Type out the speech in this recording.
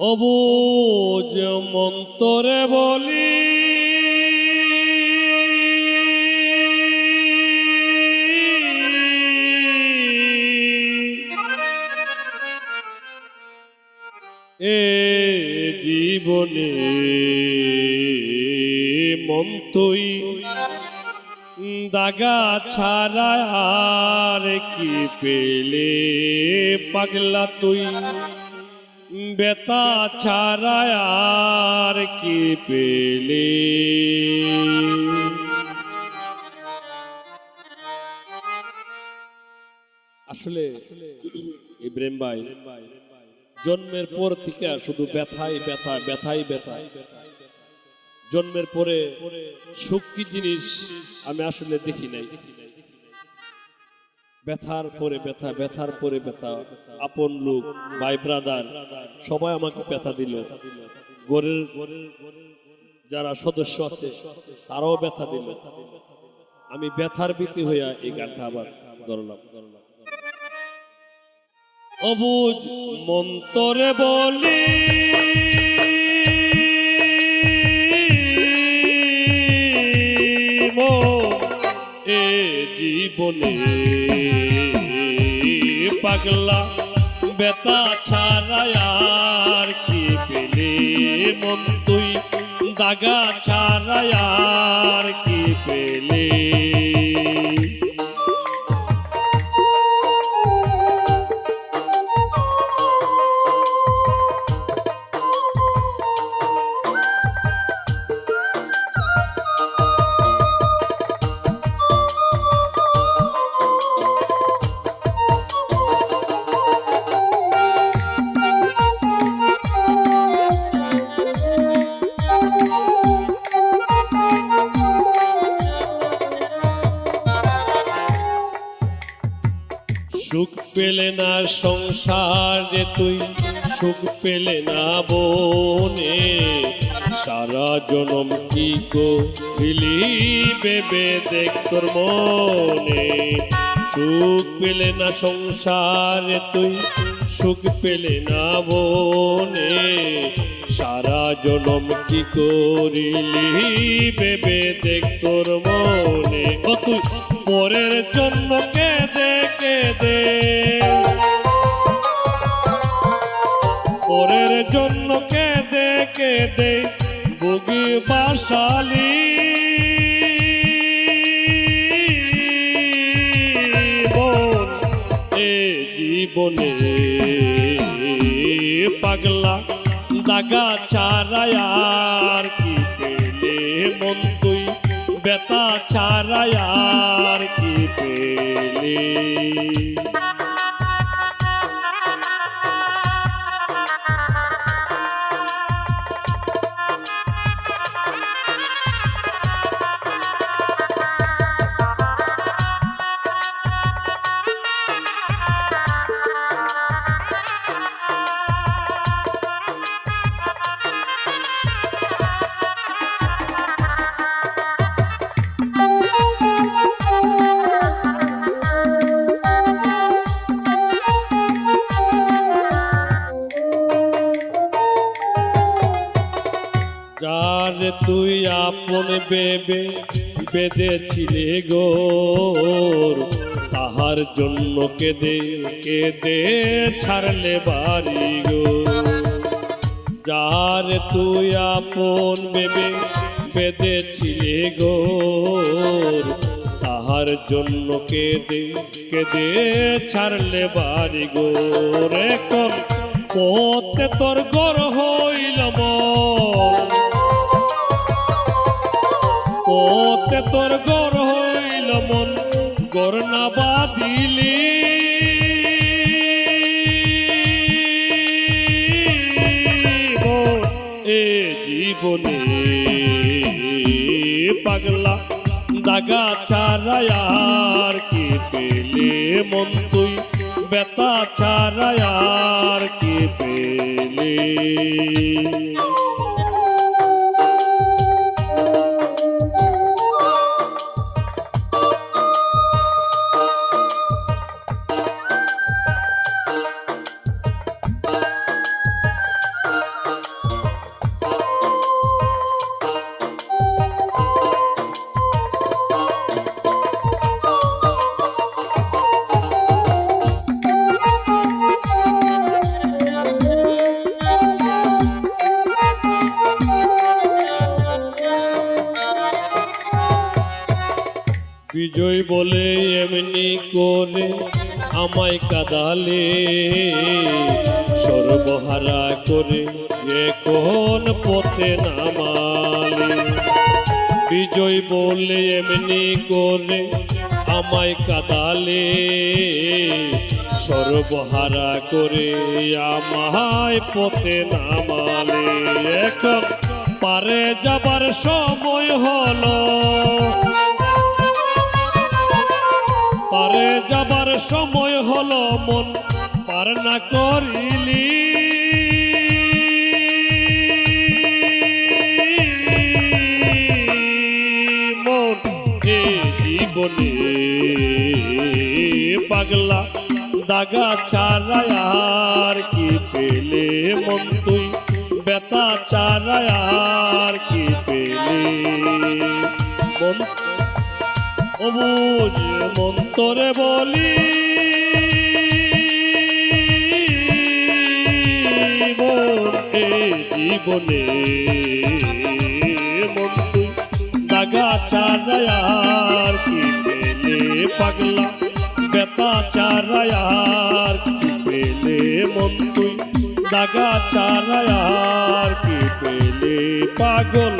অবুজ মন্তরে বলি। এ জীবনে মন্তই তুই দাগা ছাড়া আর কি পেলে পাগলা তুই? বেতা ছাড়া আর কি পেলে? আসলে ইব্রাহিম ভাই, জন্মের পর থেকে শুধু ব্যথাই ব্যথা ব্যথাই ব্যথা। জন্মের পরে সুখ কি জিনিস আমি আসলে দেখি নাই। ব্যথার পরে ব্যথা, ব্যথার পরে ব্যথা। আপন লোক, ভাই ব্রাদার, সবাই আমাকে ব্যথা দিল। গরের যারা সদস্য আছে, তারাও ব্যথা দিল। আমি ব্যথার ভীতি হইয়া এই গানটা আবার ধরলাম। অবুজ মন্তরে বলি জীবনে পাগলা বেতা ছাড়া আর কি পেলে মন তুই? দাগা ছাড়া আর কি সুখ পেলে না সংসারে তুই, সুখ পেলে না বনে। সারা জনম কি করিলি বেবে দেখ তোর মনে। সুখ পেলে না সংসারে তুই, সুখ পেলে না বনে। সারা জনম কি করিলি বেবে দেখ তোর মনে। ও তুই পরের জন্য কেঁদে কেঁদে বুগি বাসালি এ জীবনে পাগলা দাগা ছাড়ায় আর কি পেলে মন তুই? বেতা ছাড়ায় আর কি পেলে? যার তুই আপন বেবে বেঁধেছিলে গোর তাহার জন্য কেঁদে কেঁদে ছাড়লে বাড়ি গো। যার তুই আপন বেবে বেঁধেছিলে গোর তাহার জন্য কেঁদে কেঁদে ছাড়লে বাড়ি গোর এখন পথে তোর গর হইল মন? পথে তোর গর হইল মন গর না বাদিলি এ জীবনে পাগলা দাগা ছাড়ায়ার কি পেলে মন তুই? বেতা ছাড়ায়ার কি পেলে? বিজয় বলে এমনি করে আমায় কাদালে। সর্বহারা করে এখন পথে নামালে। বিজয় বলে এমনি করে আমায় কাদালে। সর্বহারা করে আমায় পথে নামালে। এখন পারে যাবার সময় হলো পারে যাবার সময় হলো মন পার না করিলি পাগলা দাগা ছাড়ায় আর কি পেলে মন তুই? বেতা ছাড়ায় আর কি পেলে মন? অবুজ মন্তরে বলি জীবনে মন্টু দাগা চারায়ার কি পেলে পাগলা বেতা চারায়ার কি পেলে মন্টু দাগা চারায়ার কি পেলে পাগল।